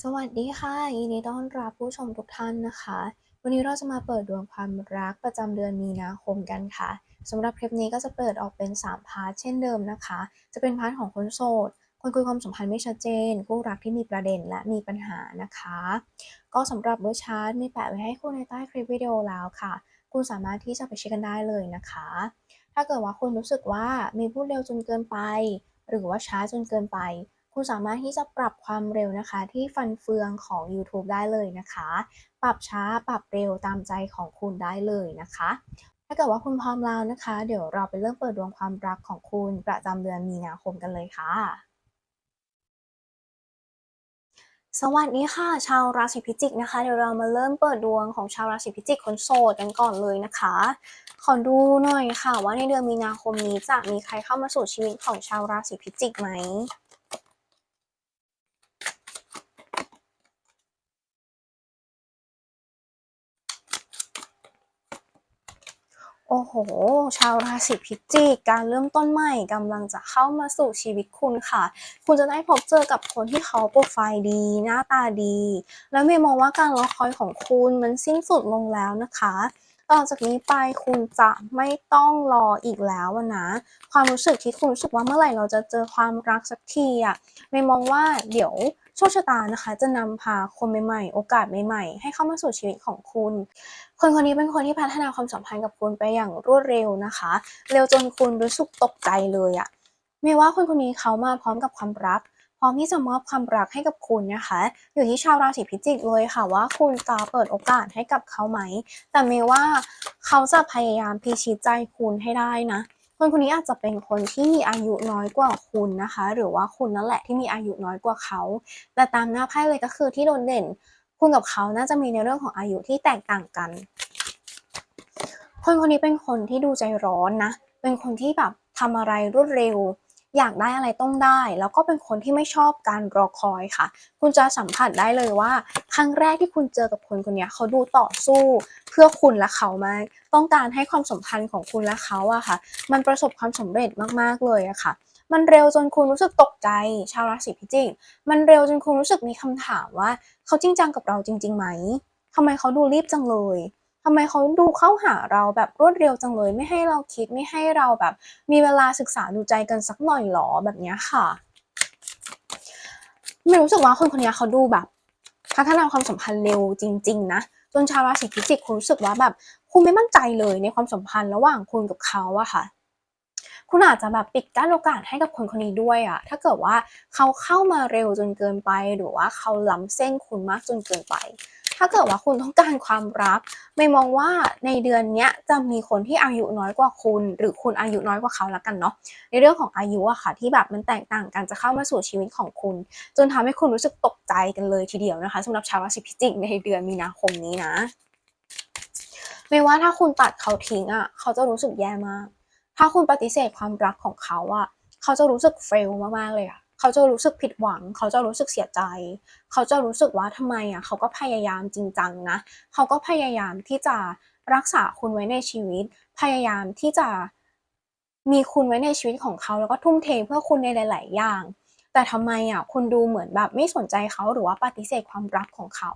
สวัสดีค่ะยินดีต้อนรับผู้ชมทุกท่านนะคะ วันนี้เราจะมาเปิดดวงความรักประจำเดือนมีนาคมกันค่ะสำหรับคลิปนี้ก็จะเปิดออกเป็น 3 พาร์ทเช่นเดิมนะคะ จะเป็นพาร์ทของคนโสด คนคุยความสัมพันธ์ไม่ชัดเจน คู่รักที่มีประเด็นและมีปัญหานะคะ ก็สำหรับเบอร์ชาร์ตมีแปะไว้ให้คุณในใต้คลิปวิดีโอแล้วค่ะ คุณสามารถที่จะไปเช็คกันได้เลยนะคะ ถ้าเกิดว่าคุณรู้สึกว่ามีพูดเร็วจนเกินไป หรือว่าช้าจนเกินไป คุณสามารถที่จะปรับความเร็วนะคะ ที่ฟันเฟืองของ YouTube ได้เลยนะคะ ปรับช้าปรับเร็วตามใจของคุณได้เลยนะคะ ถ้าเกิดว่าคุณพร้อมแล้วนะคะ เดี๋ยวเราไปเริ่มเปิดดวงความรักของคุณประจำเดือนมีนาคมกันเลยค่ะสวัสดีค่ะ ชาวราศีพิจิกนะคะ เดี๋ยวเรามาเริ่มเปิดดวงของชาวราศีพิจิกคนโสดกันก่อนเลยนะคะ ขอดูหน่อยค่ะ ว่าในเดือนมีนาคมนี้จะมีใครเข้ามาสู่ชีวิตของชาวราศีพิจิกไหม โอ้โห ชาวราศีพิจิก การเริ่มต้นใหม่กำลังจะเข้ามาสู่ชีวิตคุณค่ะ คุณจะได้พบเจอกับคนที่เขาโปรไฟล์ดี หน้าตาดี แล้วเมย์มองว่าการรอคอยของคุณมันสิ้นสุดลงแล้วนะคะต่อจากนี้ไปคุณจะไม่ต้องรออีกแล้วนะ ความรู้สึกที่คุณรู้สึกว่าเมื่อไหร่เราจะเจอความรักสักทีอะเมย์มองว่าเดี๋ยว โชคชะตานะคะ จะนำพาคนใหม่ๆ โอกาสใหม่ๆ ให้เข้ามาสู่ชีวิตของคุณ คนคนนี้เป็นคนที่พัฒนาความสัมพันธ์กับคุณไปอย่างรวดเร็วนะคะ เร็วจนคุณรู้สึกตกใจเลยอะเมย์ว่าคนคนนี้เขามาพร้อมกับความรัก พร้อมที่จะมอบความรักให้กับคุณนะคะ อยู่ที่ชาวราศีพิจิกเลยค่ะว่าคุณจะเปิดโอกาสให้กับเขาไหม แต่เมย์ว่าเขาจะพยายามพิชิตใจคุณให้ได้นะ คนคนนี้อาจจะเป็นคนที่มีอายุน้อยกว่าคุณนะคะ หรือว่าคุณนั่นแหละที่มีอายุน้อยกว่าเขา แต่ตามหน้าไพ่เลยก็คือที่โดดเด่น คุณกับเขาน่าจะมีในเรื่องของอายุที่แตกต่างกัน คนคนนี้เป็นคนที่ดูใจร้อนนะ เป็นคนที่แบบทำอะไรรวดเร็ว อยากได้อะไรต้องได้ แล้วก็เป็นคนที่ไม่ชอบการรอคอยค่ะ คุณจะสัมผัสได้เลยว่า ครั้งแรกที่คุณเจอกับคนคนนี้เขาดูต่อสู้ เพื่อคุณและเขามากต้องการให้ความสัมพันธ์ของคุณและเขาอะค่ะ มันประสบความสำเร็จมากๆเลยอะค่ะมันเร็วจนคุณรู้สึกตกใจ ชาวราศีพิจิก มันเร็วจนคุณรู้สึกมีคำถามว่า เขาจริงจังกับเราจริงๆไหมทำไมเขาดูรีบจังเลย ทำไมเขาดูเข้าหาเราแบบรวดเร็วจังเลย ไม่ให้เราคิดไม่ให้เราแบบ มีเวลาศึกษาดูใจกันสักหน่อยหรอแบบนี้ค่ะไม่รู้สึกว่าคนคนนี้เขาดูแบบพัฒนาความสัมพันธ์เร็วจริง ๆ นะจนชาวราศีพิจิกคุณรู้สึกว่าแบบ คุณไม่มั่นใจเลยในความสัมพันธ์ระหว่างคุณกับเขาอะค่ะ คุณอาจจะแบบปิดกั้นโอกาสให้กับคนคนนี้ด้วยอะถ้าเกิดว่าเขาเข้ามาเร็วจนเกินไป หรือว่าเขาล้ำเส้นคุณมากจนเกินไป ถ้าเกิดว่าคุณต้องการความรัก ไม่มองว่าในเดือนนี้จะมีคนที่อายุน้อยกว่าคุณ หรือคุณอายุน้อยกว่าเขาแล้วกันเนาะในเรื่องของอายุอะค่ะ ที่แบบมันแตกต่างกันจะเข้ามาสู่ชีวิตของคุณ จนทำให้คุณรู้สึกตกใจกันเลยทีเดียวนะคะสำหรับชาวราศีพิจิกในเดือนมีนาคมนี้นะ ไม่ว่าถ้าคุณตัดเขาทิ้งอะเขาจะรู้สึกแย่มาก ถ้าคุณปฏิเสธความรักของเขาอะเขาจะรู้สึกเฟลมากๆเลยอะ เขาจะรู้สึกผิดหวัง เขาจะรู้สึกเสียใจ เขาจะรู้สึกว่าทำไมอะเขาก็พยายามจริงจังนะ เขาก็พยายามที่จะรักษาคุณไว้ในชีวิต พยายามที่จะมีคุณไว้ในชีวิตของเขาแล้วก็ทุ่มเทเพื่อคุณในหลาย ๆ อย่าง แต่ทำไมอะคุณดูเหมือนแบบไม่สนใจเขาหรือว่าปฏิเสธความรักของเขา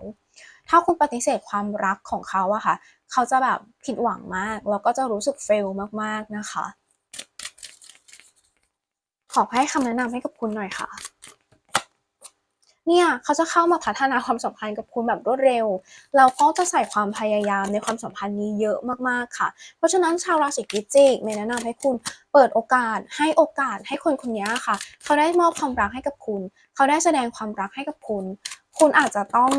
ถ้าคุณปฏิเสธความรักของเขาอะค่ะ เขาจะแบบผิดหวังมากแล้วก็จะรู้สึกเฟลมาก ๆ นะคะ ขอให้คำแนะนำให้กับคุณหน่อยค่ะ เนี่ยเขาจะเข้ามาพัฒนาความสัมพันธ์กับคุณแบบรวดเร็วแล้วก็จะใส่ความพยายามในความสัมพันธ์นี้เยอะมากๆค่ะ เพราะฉะนั้นชาวราศีพิจิกเมย์แนะนำให้คุณเปิดโอกาสให้โอกาสให้คนคนนี้ค่ะ เขาได้มอบความรักให้กับคุณ เขาได้แสดงความรักให้กับคุณ คุณอาจจะต้อง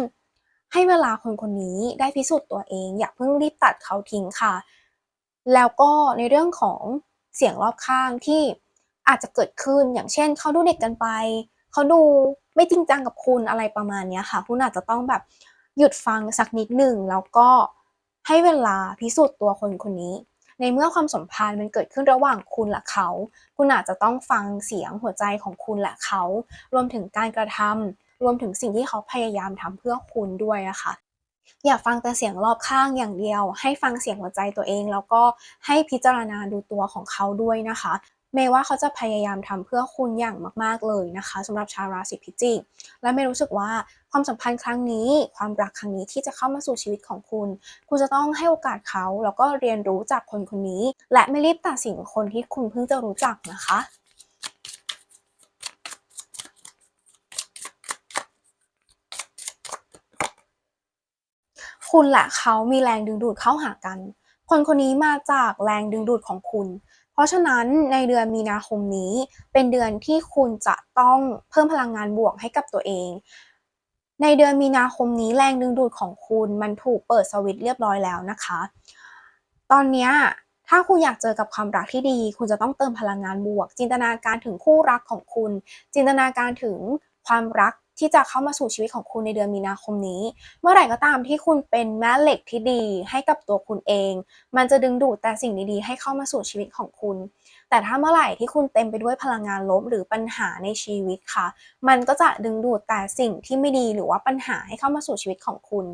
ให้เวลาคนคนนี้ได้พิสูจน์ตัวเอง อย่าเพิ่งรีบตัดเขาทิ้งค่ะ แล้วก็ในเรื่องของเสียงรอบข้างที่ อาจจะเกิดขึ้นอย่างเช่นเขาดูเด็กกันไป เขาดูไม่จริงจังกับคุณอะไรประมาณนี้ค่ะ คุณอาจจะต้องแบบหยุดฟังสักนิดหนึ่งแล้วก็ให้เวลาพิสูจน์ตัวคนคนนี้ ในเมื่อความสัมพันธ์มันเกิดขึ้นระหว่างคุณและเขา คุณอาจจะต้องฟังเสียงหัวใจของคุณและเขา รวมถึงการกระทำรวมถึงสิ่งที่เขาพยายามทำเพื่อคุณด้วยอะค่ะอย่าฟังแต่เสียงรอบข้างอย่างเดียว ให้ฟังเสียงหัวใจตัวเอง แล้วก็ให้พิจารณาดูตัวของเขาด้วยนะคะ เมย์ว่าเขาจะพยายามทำเพื่อคุณอย่างมาก ๆเลยนะคะสำหรับชาวราศีพิจิก และเมย์รู้สึกว่าความสัมพันธ์ครั้งนี้ ความรักครั้งนี้ที่จะเข้ามาสู่ชีวิตของคุณ คุณจะต้องให้โอกาสเขาแล้วก็เรียนรู้จากคนคนนี้ และไม่รีบตัดสินคนที่คุณเพิ่งจะรู้จักนะคะคุณและเขามีแรงดึงดูดเข้าหากัน คนคนนี้มาจากแรงดึงดูดของคุณ เพราะฉะนั้นในเดือนมีนาคมนี้ เป็นเดือนที่คุณจะต้องเพิ่มพลังงานบวกให้กับตัวเอง ในเดือนมีนาคมนี้แรงดึงดูดของคุณมันถูกเปิดสวิตช์เรียบร้อยแล้วนะคะ ตอนนี้ถ้าคุณอยากเจอกับความรักที่ดี คุณจะต้องเติมพลังงานบวก จินตนาการถึงคู่รักของคุณ จินตนาการถึงความรัก ที่จะเข้ามาสู่ชีวิตของคุณในเดือนมีนาคมนี้ เมื่อไหร่ก็ตามที่คุณเป็นแม่เหล็กที่ดีให้กับตัวคุณเอง มันจะดึงดูดแต่สิ่งดีๆ ให้เข้ามาสู่ชีวิตของคุณ แต่ถ้าเมื่อไหร่ที่คุณเต็มไปด้วยพลังงานลบหรือปัญหาในชีวิตค่ะ มันก็จะดึงดูดแต่สิ่งที่ไม่ดีหรือว่าปัญหาให้เข้ามาสู่ชีวิตของคุณ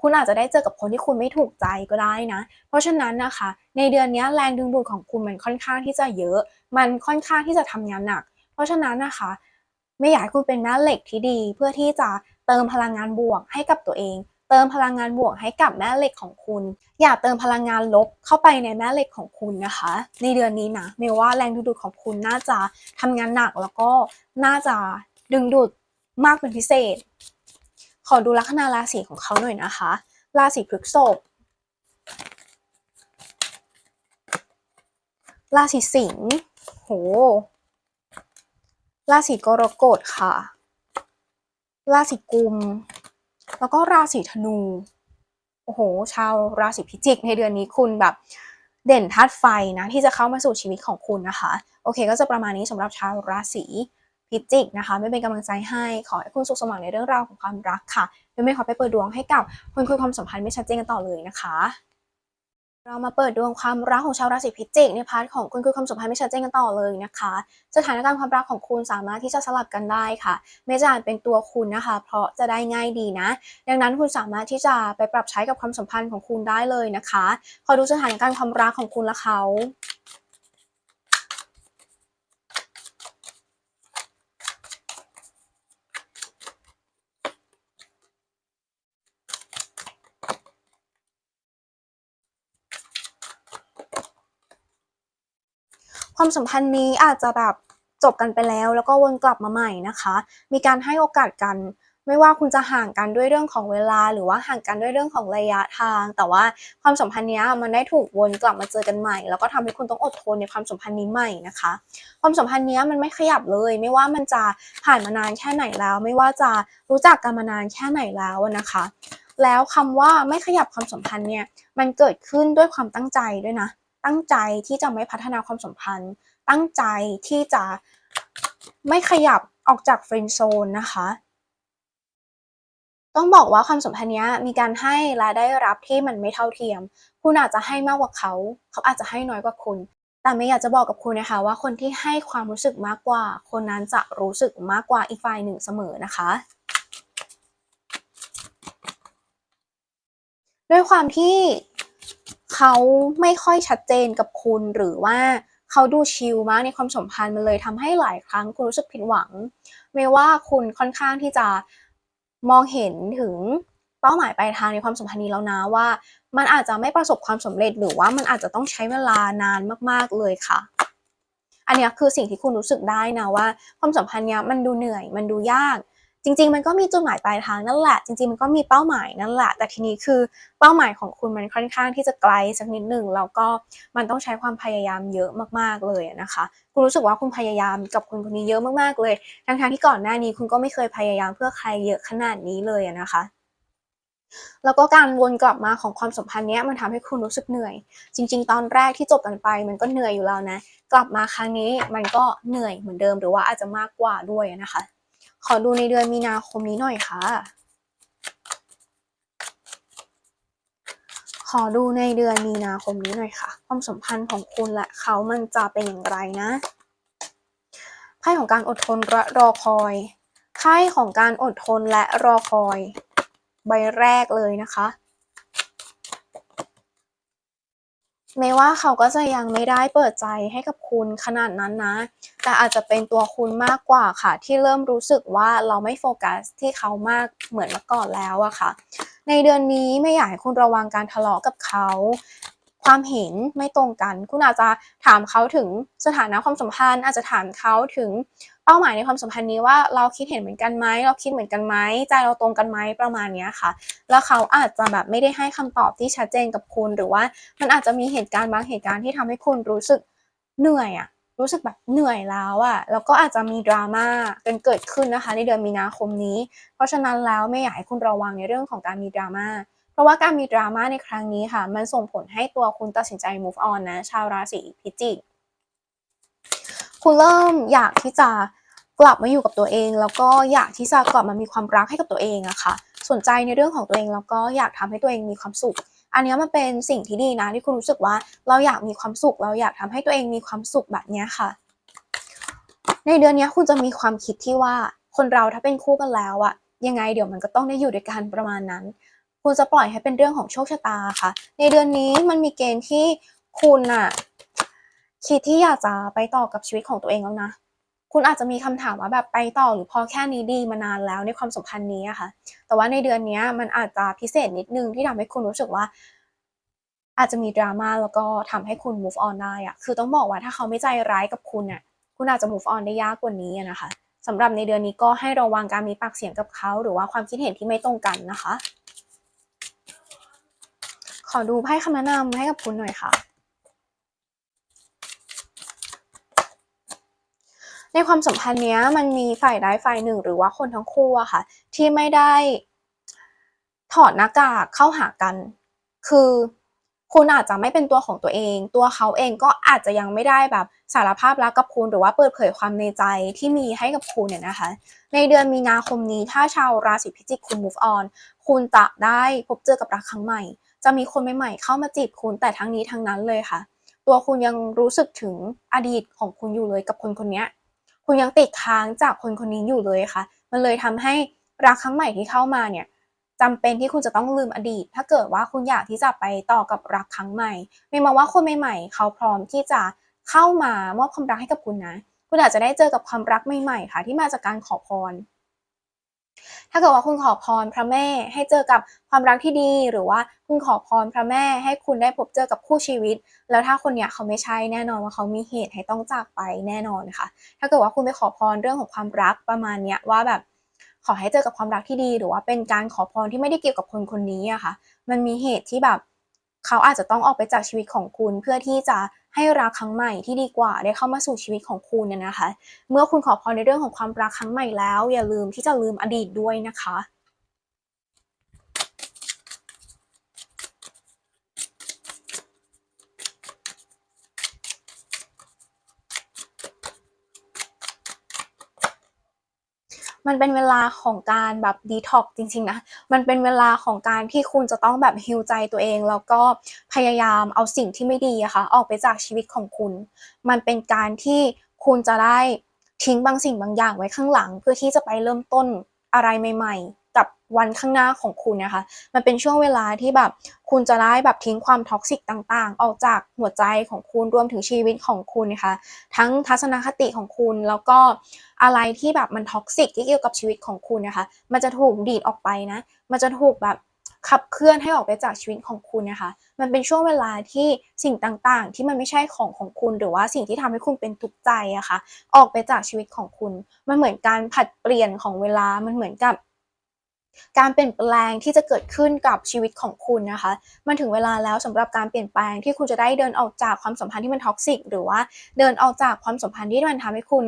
คุณอาจจะได้เจอกับคนที่คุณไม่ถูกใจก็ได้นะ เพราะฉะนั้นนะคะ ในเดือนนี้แรงดึงดูดของคุณมันค่อนข้างที่จะเยอะ มันค่อนข้างที่จะทำงานหนัก เพราะฉะนั้นนะคะ ไม่อยากให้คุณเป็นแม่เหล็กที่ดี เพื่อที่จะเติมพลังงานบวกให้กับตัวเอง เติมพลังงานบวกให้กับแม่เหล็กของคุณ อย่าเติมพลังงานลบเข้าไปในแม่เหล็กของคุณนะคะ ในเดือนนี้นะเมย์ว่าแรงดึงดูดของคุณน่าจะทำงานหนักแล้วก็น่าจะดึงดูดมากเป็นพิเศษ ขอดูลัคนาราศีของเขาหน่อยนะคะ ราศีพฤษภราศีสิงห์โห ราศีกรกฎค่ะ ราศีกุม แล้วก็ราศีธนู โอ้โห ชาวราศีพิจิกในเดือนนี้คุณแบบเด่นธาตุไฟนะที่จะเข้ามาสู่ชีวิตของคุณนะคะ โอเค ก็จะประมาณนี้สำหรับชาวราศีพิจิกนะคะ ไม่เป็นกำลังใจให้ขอให้คุณสุขสมหวังในเรื่องราวของความรักค่ะไม่ไม่ขอไปเปิดดวงให้กับคนคุยความสัมพันธ์ไม่ชัดเจนกันต่อเลยนะคะ เรามาเปิดดวงความรักของชาวราศีพิจิกในพาร์ทของคุณคือความสัมพันธ์ไม่ชัดเจนกันต่อเลยนะคะ สถานการณ์ความรักของคุณสามารถที่จะสลับกันได้ค่ะ ไม่จานเป็นตัวคุณนะคะ เพราะจะได้ง่ายดีนะ ดังนั้นคุณสามารถที่จะไปปรับใช้กับความสัมพันธ์ของคุณได้เลยนะคะ ขอดูสถานการณ์ความรักของคุณและเขา ความสัมพันธ์นี้อาจจะแบบจบกันไปแล้ว แล้วก็วนกลับมาใหม่นะคะ มีการให้โอกาสกัน ไม่ว่าคุณจะห่างกันด้วยเรื่องของเวลา หรือว่าห่างกันด้วยเรื่องของระยะทาง แต่ว่าความสัมพันธ์เนี้ยมันได้ถูกวนกลับมาเจอกันใหม่ แล้วก็ทำให้คุณต้องอดทนในความสัมพันธ์นี้ใหม่นะคะ ความสัมพันธ์เนี้ยมันไม่ขยับเลย ไม่ว่ามันจะผ่านมานานแค่ไหนแล้ว ไม่ว่าจะรู้จักกันมานานแค่ไหนแล้วนะคะแล้วคำว่าไม่ขยับความสัมพันธ์เนี่ยมันเกิดขึ้นด้วยความตั้งใจด้วยนะ ตั้งใจที่จะไม่พัฒนาความสัมพันธ์ ตั้งใจที่จะไม่ขยับออกจากเฟรนด์โซนนะคะ ต้องบอกว่าความสัมพันธ์นี้มีการให้และได้รับที่มันไม่เท่าเทียม คุณอาจจะให้มากกว่าเขา เขาอาจจะให้น้อยกว่าคุณ แต่ไม่อยากจะบอกกับคุณนะคะ ว่าคนที่ให้ความรู้สึกมากกว่า คนนั้นจะรู้สึกมากกว่าอีกฝ่ายหนึ่งเสมอนะคะด้วยความที่ เขาไม่ค่อยชัดเจนกับคุณหรือว่าเขาดูชิลมากในความสัมพันธ์มันเลยทำให้หลายครั้งคุณรู้สึกผิดหวัง ไม่ว่าคุณค่อนข้างที่จะมองเห็นถึงเป้าหมายปลายทางในความสัมพันธ์นี้แล้วนะว่า มันอาจจะไม่ประสบความสำเร็จหรือว่ามันอาจจะต้องใช้เวลานานมากๆเลยค่ะ อันนี้คือสิ่งที่คุณรู้สึกได้นะว่า ความสัมพันธ์เนี้ยมันดูเหนื่อยมันดูยาก จริง ๆ มันก็มีจุดหมายปลายทางนั่นแหละ จริง ๆ มันก็มีเป้าหมายนั่นแหละ แต่ทีนี้คือเป้าหมายของคุณมันค่อนข้างที่จะไกลสักนิดหนึ่งแล้วก็มันต้องใช้ความพยายามเยอะมากๆเลยนะคะ คุณรู้สึกว่าคุณพยายามกับคนคนนี้เยอะมากๆเลย ทั้งๆที่ก่อนหน้านี้คุณก็ไม่เคยพยายามเพื่อใครเยอะขนาดนี้เลยนะคะแล้วก็การวนกลับมาของความสัมพันธ์เนี้ยมันทำให้คุณรู้สึกเหนื่อย จริง ๆ ตอนแรกที่จบกันไป มันก็เหนื่อยอยู่แล้วนะ กลับมาครั้งนี้มันก็เหนื่อยเหมือนเดิมหรือว่าอาจจะมากกว่าด้วยนะคะ ขอดูในเดือนมีนาคมนี้หน่อยค่ะ ขอดูในเดือนมีนาคมนี้หน่อยค่ะ ความสัมพันธ์ของคุณและเขามันจะเป็นอย่างไรนะไพ่ของการอดทนและรอคอยไพ่ของการอดทนและรอคอย ใบแรกเลยนะคะ ไม่ว่าเขาก็จะยังไม่ได้เปิดใจให้กับคุณขนาดนั้นนะ แต่อาจจะเป็นตัวคุณมากกว่าค่ะ ที่เริ่มรู้สึกว่าเราไม่โฟกัสที่เขามากเหมือนเมื่อก่อนแล้วอะค่ะ ในเดือนนี้ไม่อยากให้คุณระวังการทะเลาะกับเขา ความเห็นไม่ตรงกัน คุณอาจจะถามเขาถึงสถานะความสัมพันธ์ อาจจะถามเขาถึงเป้าหมายในความสัมพันธ์นี้ว่าเราคิดเห็นเหมือนกันไหมเราคิดเหมือนกันไหมใจเราตรงกันไหมประมาณนี้ค่ะ แล้วเขาอาจจะแบบไม่ได้ให้คำตอบที่ชัดเจนกับคุณหรือว่า มันอาจจะมีเหตุการณ์บางเหตุการณ์ที่ทำให้คุณรู้สึกเหนื่อยอะรู้สึกแบบเหนื่อยแล้วอะแล้วก็อาจจะมีดราม่ากันเกิดขึ้นนะคะ ในเดือนมีนาคมนี้ เพราะฉะนั้นแล้วไม่อยากให้คุณระวังในเรื่องของการมีดราม่า เพราะว่าการมีดราม่าในครั้งนี้ค่ะ มันส่งผลให้ตัวคุณตัดสินใจ move on นะ ชาวราศีพิจิก คุณเริ่มอยากที่จะกลับมาอยู่กับตัวเอง แล้วก็อยากที่จะกลับมามีความรักให้กับตัวเองอะค่ะ สนใจในเรื่องของตัวเองแล้วก็อยากทำให้ตัวเองมีความสุข อันนี้มันเป็นสิ่งที่ดีนะที่คุณรู้สึกว่าเราอยากมีความสุข เราอยากทำให้ตัวเองมีความสุขแบบนี้ค่ะ ในเดือนนี้คุณจะมีความคิดที่ว่าคนเราถ้าเป็นคู่กันแล้วอะยังไงเดี๋ยวมันก็ต้องได้อยู่ด้วยกันประมาณนั้น คุณจะปล่อยให้เป็นเรื่องของโชคชะตาค่ะ ในเดือนนี้มันมีเกณฑ์ที่คุณอะคิดที่อยากจะไปต่อกับชีวิตของตัวเองแล้วนะ คุณอาจจะมีคำถามว่าแบบไปต่อหรือพอแค่นี้ดีมานานแล้วในความสัมพันธ์นี้อะค่ะ แต่ว่าในเดือนนี้มันอาจจะพิเศษนิดนึงที่ทำให้คุณรู้สึกว่า อาจจะมีดราม่าแล้วก็ทำให้คุณ move on ได้อะคือต้องบอกว่าถ้าเขาไม่ใจร้ายกับคุณอะคุณอาจจะ move on ได้ยากกว่านี้นะคะสำหรับในเดือนนี้ก็ให้ระวังการมีปากเสียงกับเขา หรือว่าความคิดเห็นที่ไม่ตรงกันนะคะ ขอดูไพ่คำแนะนำให้กับคุณหน่อยค่ะ ในความสัมพันธ์เนี้ยมันมีฝ่ายใดฝ่ายหนึ่ง หรือว่าคนทั้งคู่อะค่ะ ที่ไม่ได้ถอดหน้ากากเข้าหากัน คือคุณอาจจะไม่เป็นตัวของตัวเอง ตัวเขาเองก็อาจจะยังไม่ได้แบบสารภาพรักกับคุณ หรือว่าเปิดเผยความในใจที่มีให้กับคุณเนี่ยนะคะ ในเดือนมีนาคมนี้ถ้าชาวราศีพิจิกคุณ move on คุณจะได้พบเจอกับรักครั้งใหม่ จะมีคนใหม่ๆเข้ามาจีบคุณแต่ทั้งนี้ทั้งนั้นเลยค่ะ ตัวคุณยังรู้สึกถึงอดีตของคุณอยู่เลยกับคนคนนี้คุณยังติดค้างจากคนคนนี้อยู่เลยค่ะ มันเลยทำให้รักครั้งใหม่ที่เข้ามาเนี่ยจำเป็นที่คุณจะต้องลืมอดีต ถ้าเกิดว่าคุณอยากที่จะไปต่อกับรักครั้งใหม่ ไม่มาว่าคนใหม่ๆ เขาพร้อมที่จะเข้ามามอบความรักให้กับคุณนะ คุณอาจจะได้เจอกับความรักใหม่ๆ ค่ะ ที่มาจากการขอพร ถ้าเกิดว่าคุณขอพรพระแม่ให้เจอกับความรักที่ดี หรือว่าคุณขอพรพระแม่ให้คุณได้พบเจอกับคู่ชีวิต แล้วถ้าคนเนี้ยเขาไม่ใช่แน่นอนว่าเขามีเหตุให้ต้องจากไปแน่นอนค่ะ ถ้าเกิดว่าคุณไปขอพรเรื่องของความรักประมาณเนี้ยว่าแบบขอให้เจอกับความรักที่ดี หรือว่าเป็นการขอพรที่ไม่ได้เกี่ยวกับคนคนนี้อะค่ะ มันมีเหตุที่แบบเขาอาจจะต้องออกไปจากชีวิตของคุณเพื่อที่จะ ให้รักครั้งใหม่ที่ดีกว่าได้เข้ามาสู่ชีวิตของคุณเนี่ยนะคะ เมื่อคุณขอพรในเรื่องของความรักครั้งใหม่แล้ว อย่าลืมที่จะลืมอดีตด้วยนะคะ มันเป็นเวลาของการแบบดีท็อกจริงๆนะ มันเป็นเวลาของการที่คุณจะต้องแบบฮิวใจตัวเอง แล้วก็พยายามเอาสิ่งที่ไม่ดีอะค่ะออกไปจากชีวิตของคุณ มันเป็นการที่คุณจะได้ทิ้งบางสิ่งบางอย่างไว้ข้างหลัง เพื่อที่จะไปเริ่มต้นอะไรใหม่ ๆ วันข้างหน้าของคุณนะคะ มันเป็นช่วงเวลาที่แบบคุณจะได้แบบทิ้งความท็อกซิกต่างๆ ออกจากหัวใจของคุณรวมถึงชีวิตของคุณนะคะ ทั้งทัศนคติของคุณแล้วก็อะไรที่แบบมันท็อกซิกที่เกี่ยวกับชีวิตของคุณนะคะ มันจะถูกดีดออกไปนะ มันจะถูกแบบขับเคลื่อนให้ออกไปจากชีวิตของคุณนะคะ มันเป็นช่วงเวลาที่สิ่งต่างๆ ที่มันไม่ใช่ของของคุณ หรือว่าสิ่งที่ทำให้คุณเป็นทุกข์ใจอะคะ่ะ ออกไปจากชีวิตของคุณ มันเหมือนการผัดเปลี่ยนของเวลา มันเหมือนกับ การเปลี่ยนแปลงที่จะเกิดขึ้นกับชีวิตของคุณนะคะ มันถึงเวลาแล้วสำหรับการเปลี่ยนแปลงที่คุณจะได้เดินออกจากความสัมพันธ์ที่มันท็อกซิกหรือว่าเดินออกจากความสัมพันธ์ที่มันทำให้คุณ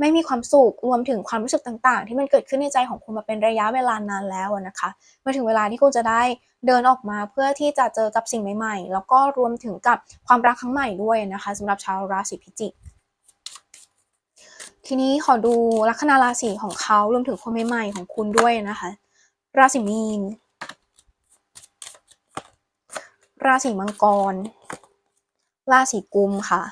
ไม่มีความสุขรวมถึงความรู้สึกต่าง ๆ ที่มันเกิดขึ้นในใจของคุณมาเป็นระยะเวลานานแล้วนะคะมาถึงเวลาที่คุณจะได้เดินออกมาเพื่อที่จะเจอกับสิ่งใหม่ ๆ แล้วก็รวมถึงกับความรักครั้งใหม่ด้วยนะคะสำหรับชาวราศีพิจิกทีนี้ขอดูลัคนาราศีของเขารวมถึงคนใหม่ๆของคุณด้วยนะคะ ราศีมีน ราศีมังกร ราศีกุมค่ะ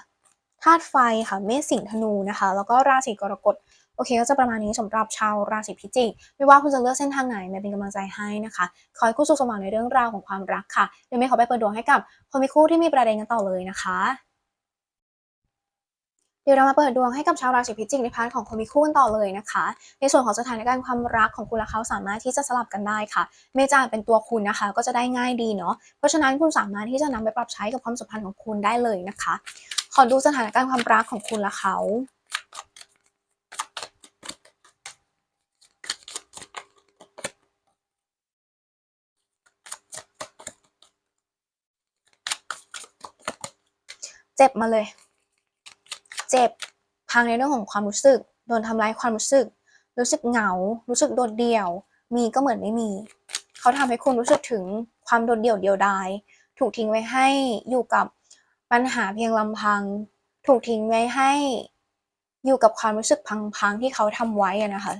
ธาตุไฟค่ะ เมษสิงห์ธนูนะคะ แล้วก็ราศีกรกฎ โอเคก็จะประมาณนี้สำหรับชาวราศีพิจิก ไม่ว่าคุณจะเลือกเส้นทางไหนแม่เป็นกำลังใจให้นะคะ ขอให้คู่สุขสมหวังในเรื่องราวของความรักค่ะ เดี๋ยวไม่ขอไปเปิดดวงให้กับคนมีคู่ที่มีประเด็นกันต่อเลยนะคะ เดี๋ยวเรามาเปิดดวงให้กับชาวราศีพิจิกในพาร์ทของคนมีคู่กันต่อเลยนะคะ ในส่วนของสถานการณ์ความรักของคุณและเขาสามารถที่จะสลับกันได้ค่ะ เมจาเป็นตัวคุณนะคะ ก็จะได้ง่ายดีเนาะเพราะฉะนั้นคุณสามารถที่จะนำไปปรับใช้กับความสัมพันธ์ของคุณได้เลยนะคะ ขอดูสถานการณ์ความรักของคุณและเขาเจ็บมาเลย เจ็บ พังในเรื่องของความรู้สึก โดนทำร้ายความรู้สึก รู้สึกเหงา รู้สึกโดดเดี่ยว มีก็เหมือนไม่มี เขาทำให้คุณรู้สึกถึงความโดดเดี่ยวเดียวดาย ถูกทิ้งไว้ให้อยู่กับปัญหาเพียงลำพัง ถูกทิ้งไว้ให้อยู่กับความรู้สึกพังๆที่เขาทำไว้นะคะ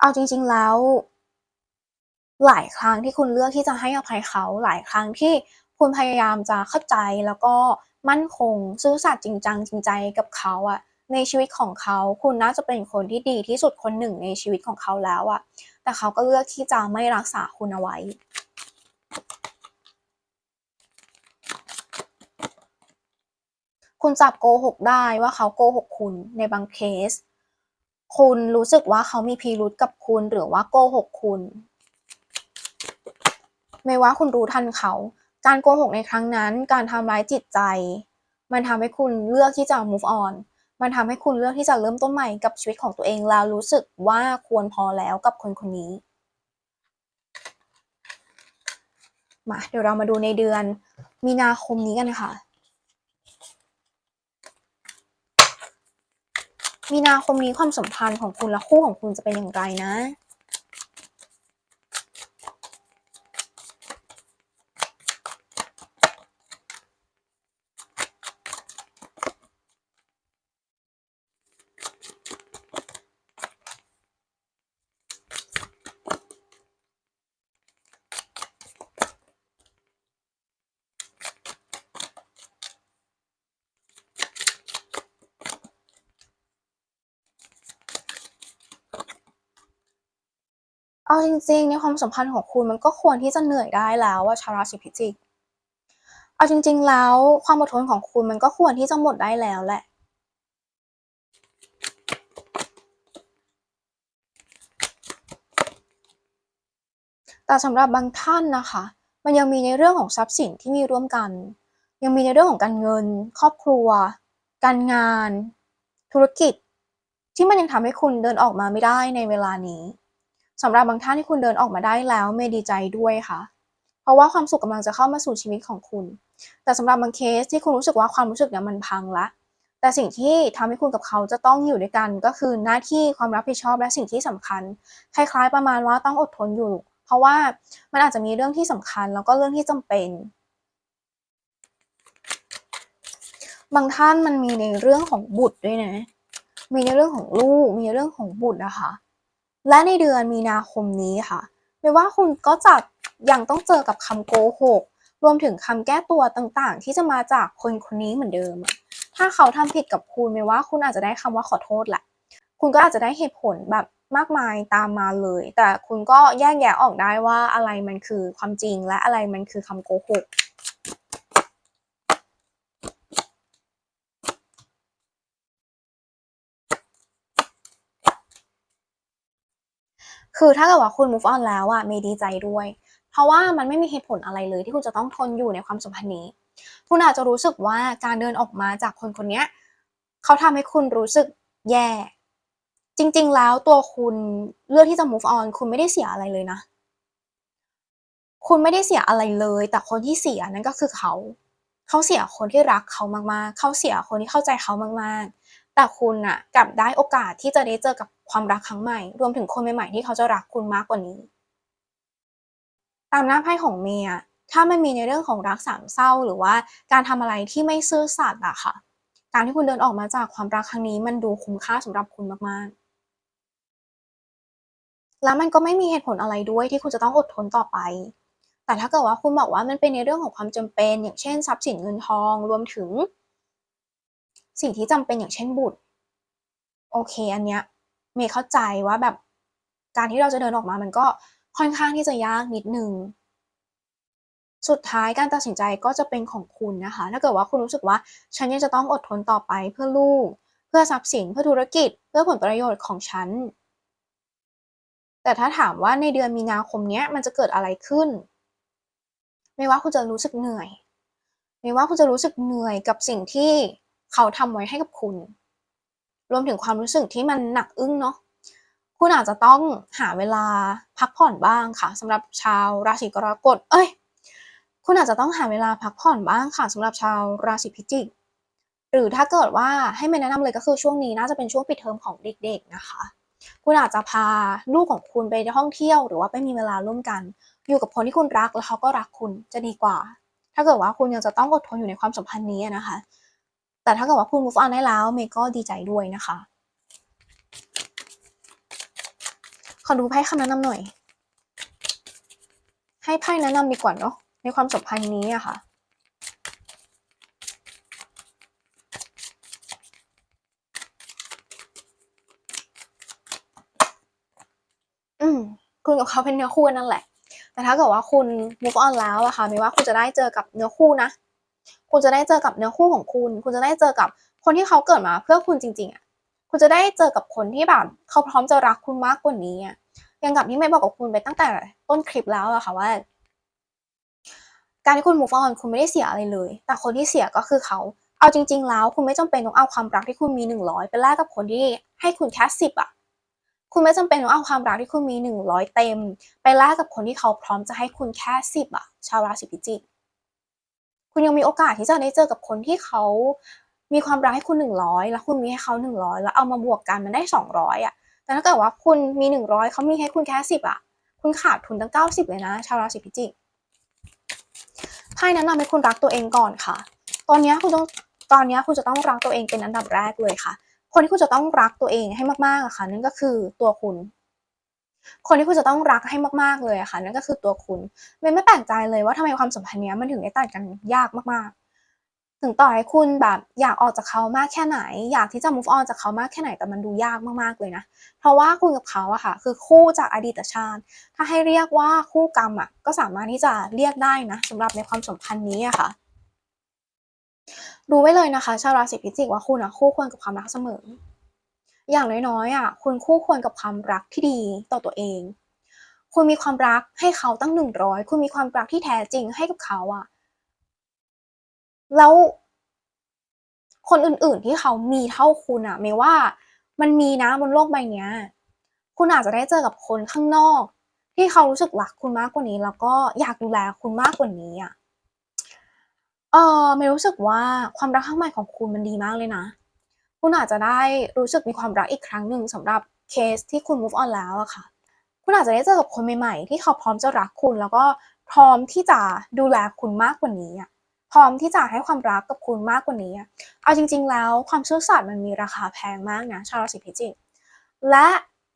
เอาจริง ๆ แล้ว หลายครั้งที่คุณเลือกที่จะให้อภัยเขา หลายครั้งที่ คุณพยายามจะเข้าใจแล้วก็มั่นคงซื่อสัตย์จริงจังจริงใจกับเขาอะในชีวิตของเขาคุณน่าจะเป็นคนที่ดีที่สุดคนหนึ่งในชีวิตของเขาแล้วอะแต่เขาก็เลือกที่จะไม่รักษาคุณเอาไว้คุณจับโกหกได้ว่าเขาโกหกคุณในบางเคส คุณรู้สึกว่าเขามีพิรุธกับคุณหรือว่าโกหกคุณ ไม่ว่าคุณรู้ทันเขา การโกหกในครั้งนั้น การทำร้ายจิตใจ มันทำให้คุณเลือกที่จะ move on มันทำให้คุณเลือกที่จะเริ่มต้นใหม่กับชีวิตของตัวเองแล้วรู้สึกว่าควรพอแล้วกับคนคนนี้ มาเดี๋ยวเรามาดูในเดือน มีนาคมนี้กันนะคะมีนาคมนี้ความสัมพันธ์ของคุณและคู่ของคุณจะเป็นอย่างไรนะ เอาจริงๆ ในความสัมพันธ์ของคุณมันก็ควรที่จะเหนื่อยได้แล้วว่าชาวราศีพิจิก เอาจริง ๆ แล้วความอดทนของคุณมันก็ควรที่จะหมดได้แล้วแหละ แต่สำหรับบางท่านนะคะ มันยังมีในเรื่องของทรัพย์สินที่มีร่วมกัน ยังมีในเรื่องของการเงิน ครอบครัว การงาน ธุรกิจ ที่มันยังทำให้คุณเดินออกมาไม่ได้ในเวลานี้ สำหรับบางท่านที่คุณเดินออกมาได้แล้วเมดีใจด้วยค่ะ เพราะว่าความสุขกำลังจะเข้ามาสู่ชีวิตของคุณ แต่สำหรับบางเคสที่คุณรู้สึกว่าความรู้สึกเนี่ยมันพังละ แต่สิ่งที่ทำให้คุณกับเขาจะต้องอยู่ด้วยกัน ก็คือหน้าที่ความรับผิดชอบและสิ่งที่สำคัญ คล้าย ๆ ประมาณว่าต้องอดทนอยู่ เพราะว่ามันอาจจะมีเรื่องที่สำคัญ แล้วก็เรื่องที่จำเป็น บางท่านมันมีในเรื่องของบุตรด้วยนะ มีในเรื่องของลูก มีในเรื่องของบุตรนะคะ และในเดือนมีนาคมนี้ค่ะไม่ว่าคุณก็จะยังต้องเจอกับคำโกหกรวมถึงคำแก้ตัวต่างๆ ที่จะมาจากคนคนนี้เหมือนเดิม ถ้าเขาทำผิดกับคุณไม่ว่าคุณอาจจะได้คำว่าขอโทษแหละ คุณก็อาจจะได้เหตุผลแบบมากมายตามมาเลย แต่คุณก็แยกแยะออกได้ว่าอะไรมันคือความจริงและอะไรมันคือคำโกหก คือถ้าเกิดว่าคุณ move on แล้วอะเมย์ดีใจด้วย เพราะว่ามันไม่มีเหตุผลอะไรเลยที่คุณจะต้องทนอยู่ในความสัมพันธ์นี้ คุณอาจจะรู้สึกว่าการเดินออกมาจากคนคนนี้เขาทำให้คุณรู้สึกแย่ จริง ๆ แล้วตัวคุณเลือกที่จะ move on คุณไม่ได้เสียอะไรเลยนะ คุณไม่ได้เสียอะไรเลย แต่คนที่เสียนั่นก็คือเขา เขาเสียคนที่รักเขามากๆ เขาเสียคนที่เข้าใจเขามากๆ แต่คุณน่ะกลับได้โอกาสที่จะได้เจอกับความรักครั้งใหม่ รวมถึงคนใหม่ๆที่เขาจะรักคุณมากกว่านี้ ตามหน้าไพ่ของเมียถ้ามันมีในเรื่องของรักสามเศร้า หรือว่าการทำอะไรที่ไม่ซื่อสัตย์อะค่ะ การที่คุณเดินออกมาจากความรักครั้งนี้ มันดูคุ้มค่าสำหรับคุณมากๆ แล้วมันก็ไม่มีเหตุผลอะไรด้วยที่คุณจะต้องอดทนต่อไป แต่ถ้าเกิดว่าคุณบอกว่ามันเป็นในเรื่องของความจำเป็น อย่างเช่น ทรัพย์สินเงินทอง รวมถึง สิ่งที่จำเป็นอย่างเช่นบุตร โอเค อันเนี้ยเมย์เข้าใจว่าแบบการที่เราจะเดินออกมามันก็ค่อนข้างที่จะยากนิดนึงสุดท้ายการตัดสินใจก็จะเป็นของคุณนะคะ ถ้าเกิดว่าคุณรู้สึกว่าฉันยังจะต้องอดทนต่อไปเพื่อลูก เพื่อทรัพย์สินเพื่อธุรกิจ เพื่อผลประโยชน์ของฉัน แต่ถ้าถามว่าในเดือนมีนาคมเนี้ยมันจะเกิดอะไรขึ้น ไม่ว่าคุณจะรู้สึกเหนื่อย ไม่ว่าคุณจะรู้สึกเหนื่อยกับสิ่งที่ เขาทำไว้ให้กับคุณ รวมถึงความรู้สึกที่มันหนักอึ้งเนาะคุณอาจจะต้องหาเวลาพักผ่อนบ้างค่ะสำหรับชาวราศีกรกฎเอ้ย คุณอาจจะต้องหาเวลาพักผ่อนบ้างค่ะสำหรับชาวราศีพิจิกหรือถ้าเกิดว่าให้ไม่แนะนำเลยก็คือช่วงนี้น่าจะเป็นช่วงปิดเทอมของเด็กๆนะคะ คุณอาจจะพาลูกของคุณไปท่องเที่ยว หรือว่าไปมีเวลาร่วมกัน อยู่กับคนที่คุณรักแล้วเขาก็รักคุณจะดีกว่า ถ้าเกิดว่าคุณยังจะต้องอดทนอยู่ในความสัมพันธ์นี้นะคะ แต่ถ้าเกิดว่าคุณ move on ได้แล้วเมย์ก็ดีใจด้วยนะคะ ขอดูไพ่คำแนะนำหน่อย ให้ไพ่แนะนำดีกว่าเนาะในความสัมพันธ์นี้อะค่ะอืมคุณกับเขาเป็นเนื้อคู่นั่นแหละ แต่ถ้าเกิดว่าคุณ move on แล้วอะค่ะไม่ว่าคุณจะได้เจอกับเนื้อคู่นะ คุณจะได้เจอกับเนื้อคู่ของคุณ คุณจะได้เจอกับคนที่เขาเกิดมาเพื่อคุณจริงๆอะคุณจะได้เจอกับคนที่แบบเขาพร้อมจะรักคุณมากกว่านี้อะย่างกับที่ไม่บอกกับคุณไปตั้งแต่ต้นคลิปแล้วอะค่ะว่า การที่คุณ move on คุณไม่ได้เสียอะไรเลย แต่คนที่เสียก็คือเขา เอาจริง ๆ แล้ว คุณไม่จำเป็นต้องเอาความรักที่คุณมีหนึ่งร้อยไปแลกกับคนที่ให้คุณแค่สิบอะคุณไม่จำเป็นต้องเอาความรักที่คุณมีหนึ่งร้อยเต็ม ไปแลกกับคนที่เขาพร้อมจะให้คุณแค่สิบอะชาวราศีพิจิก คุณยังมีโอกาสที่จะได้เจอกับคนที่เขามีความรักให้คุณหนึ่งร้อยแล้วคุณมีให้เขาหนึ่งร้อยแล้วเอามาบวกกันมันได้สองร้อยอะแต่ถ้าเกิดว่าคุณมีหนึ่งร้อยเขามีให้คุณแค่สิบอะคุณขาดทุนตั้งเก้าสิบเลยนะ ชาวราศีพิจิกไพ่แนะนำให้คุณรักตัวเองก่อนค่ะ ตอนนี้คุณต้องตอนนี้คุณจะต้องรักตัวเองเป็นอันดับแรกเลยค่ะ คนที่คุณจะต้องรักตัวเองให้มากๆอะค่ะนั่นก็คือตัวคุณ คนที่คุณจะต้องรักให้มากๆเลยอะค่ะ นั่นก็คือตัวคุณเมย์ไม่แปลกใจเลยว่าทำไมความสัมพันธ์นี้มันถึงได้ตัดกันยากมากๆ ถึงต่อให้คุณแบบอยากออกจากเขามากแค่ไหน อยากที่จะ move on จากเขามากแค่ไหนแต่มันดูยากมากๆเลยนะ เพราะว่าคุณกับเขาอะค่ะ คือคู่จากอดีตชาติ ถ้าให้เรียกว่าคู่กรรมอะก็สามารถที่จะเรียกได้นะสำหรับในความสัมพันธ์นี้อะค่ะรู้ไว้เลยนะคะชาวราศีพิจิกว่าคุณอะคู่ควรกับความรักเสมอ อย่างน้อยๆอะคุณคู่ควรกับความรักที่ดีต่อตัวเอง คุณมีความรักให้เขาตั้งหนึ่งร้อยคุณมีความรักที่แท้จริงให้กับเขาอะแล้วคนอื่นๆที่เขามีเท่าคุณอะไม่ว่ามันมีนะบนโลกใบนี้คุณอาจจะได้เจอกับคนข้างนอก ที่เขารู้สึกรักคุณมากกว่านี้ แล้วก็อยากดูแลคุณมากกว่านี้อะเออไม่รู้สึกว่าความรักครั้งใหม่ของคุณมันดีมากเลยนะ คุณอาจจะได้รู้สึกมีความรักอีกครั้งหนึ่งสำหรับเคสที่คุณ move on แล้วอะค่ะ คุณอาจจะได้เจอกับคนใหม่ๆ ที่เขาพร้อมจะรักคุณ แล้วก็พร้อมที่จะดูแลคุณมากกว่านี้อะพร้อมที่จะให้ความรักกับคุณมากกว่านี้อะเอาจริง ๆ แล้วความซื่อสัตย์มันมีราคาแพงมากนะชาวราศีพิจิก และ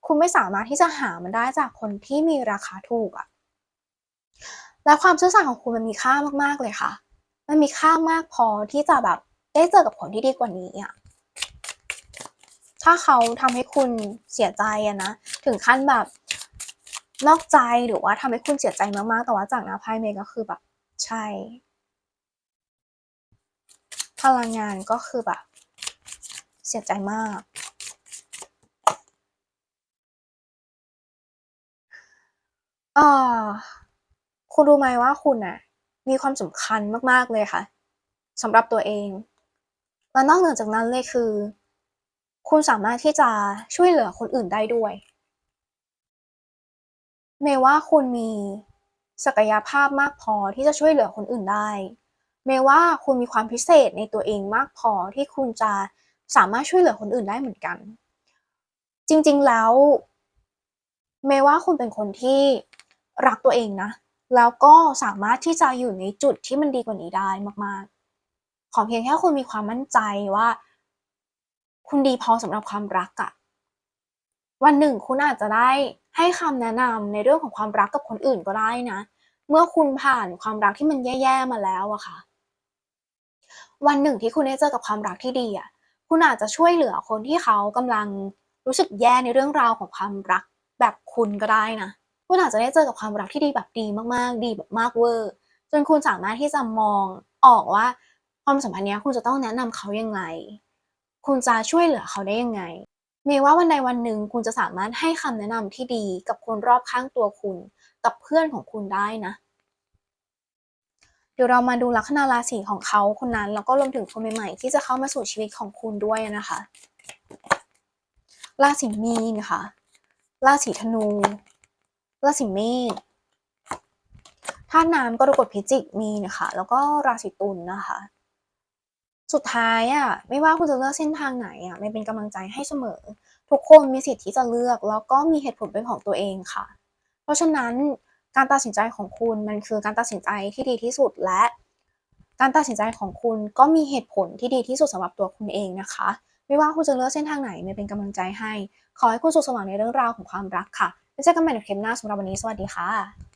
คุณไม่สามารถที่จะหามันได้จากคนที่มีราคาถูกอะและความซื่อสัตย์ของคุณมันมีค่ามากๆเลยค่ะ มันมีค่ามากพอที่จะแบบได้เจอกับคนที่ดีกว่านี้อะ ถ้าเขาทำให้คุณเสียใจอะนะ ถึงขั้นแบบนอกใจหรือว่าทำให้คุณเสียใจมากๆ แต่ว่าจากหน้าไพ่เมย์ก็คือแบบใช่ พลังงานก็คือแบบ เสียใจมาก เออคุณรู้ไหมว่าคุณน่ะมีความสำคัญมากๆเลยค่ะสำหรับตัวเอง และนอกเหนือจากนั้นเลยคือ คุณสามารถที่จะช่วยเหลือคนอื่นได้ด้วย เมย์ว่าคุณมีศักยภาพมากพอที่จะช่วยเหลือคนอื่นได้ เมย์ว่าคุณมีความพิเศษในตัวเองมากพอที่คุณจะสามารถช่วยเหลือคนอื่นได้เหมือนกัน จริงๆแล้ว เมย์ว่าคุณเป็นคนที่รักตัวเองนะ แล้วก็สามารถที่จะอยู่ในจุดที่มันดีกว่านี้ได้มากๆ ขอเพียงแค่คุณมีความมั่นใจว่า คุณดีพอสำหรับความรักอะวันหนึ่งคุณอาจจะได้ให้คำแนะนำในเรื่องของความรักกับคนอื่นก็ได้นะ เมื่อคุณผ่านความรักที่มันแย่ๆมาแล้วอะค่ะ วันหนึ่งที่คุณได้เจอกับความรักที่ดีอะคุณอาจจะช่วยเหลือคนที่เขากำลังรู้สึกแย่ในเรื่องราวของความรักแบบคุณก็ได้นะ คุณอาจจะได้เจอกับความรักที่ดีแบบดีมากๆ ดีแบบมากเวอร์ จนคุณสามารถที่จะมองออกว่าความสัมพันธ์เนี้ยคุณจะต้องแนะนำเขายังไง คุณจะช่วยเหลือเขาได้ยังไงเมีว่าวันใดวันหนึ่งคุณจะสามารถให้คำแนะนำที่ดีกับคนรอบข้างตัวคุณ กับเพื่อนของคุณได้นะ เดี๋ยวเรามาดูลัคนาราศีของเขาคนนั้น แล้วก็รวมถึงคนใหม่ๆที่จะเข้ามาสู่ชีวิตของคุณด้วยนะคะ ราศีมีนค่ะ ราศีธนู ราศีเมษธาตุน้ำก็รกฎพิจิกมีนะคะ แล้วก็ราศีตุลนะคะ สุดท้ายอะไม่ว่าคุณจะเลือกเส้นทางไหนอะไม่เป็นกำลังใจให้เสมอ ทุกคนมีสิทธิ์ที่จะเลือก แล้วก็มีเหตุผลเป็นของตัวเองค่ะ เพราะฉะนั้นการตัดสินใจของคุณมันคือการตัดสินใจที่ดีที่สุดและ การตัดสินใจของคุณก็มีเหตุผลที่ดีที่สุดสำหรับตัวคุณเองนะคะ ไม่ว่าคุณจะเลือกเส้นทางไหนไม่เป็นกำลังใจให้ ขอให้คุณสุขสว่างในเรื่องราวของความรักค่ะไว้เจอกันใหม่ในคลิปหน้าสำหรับวันนี้สวัสดีค่ะ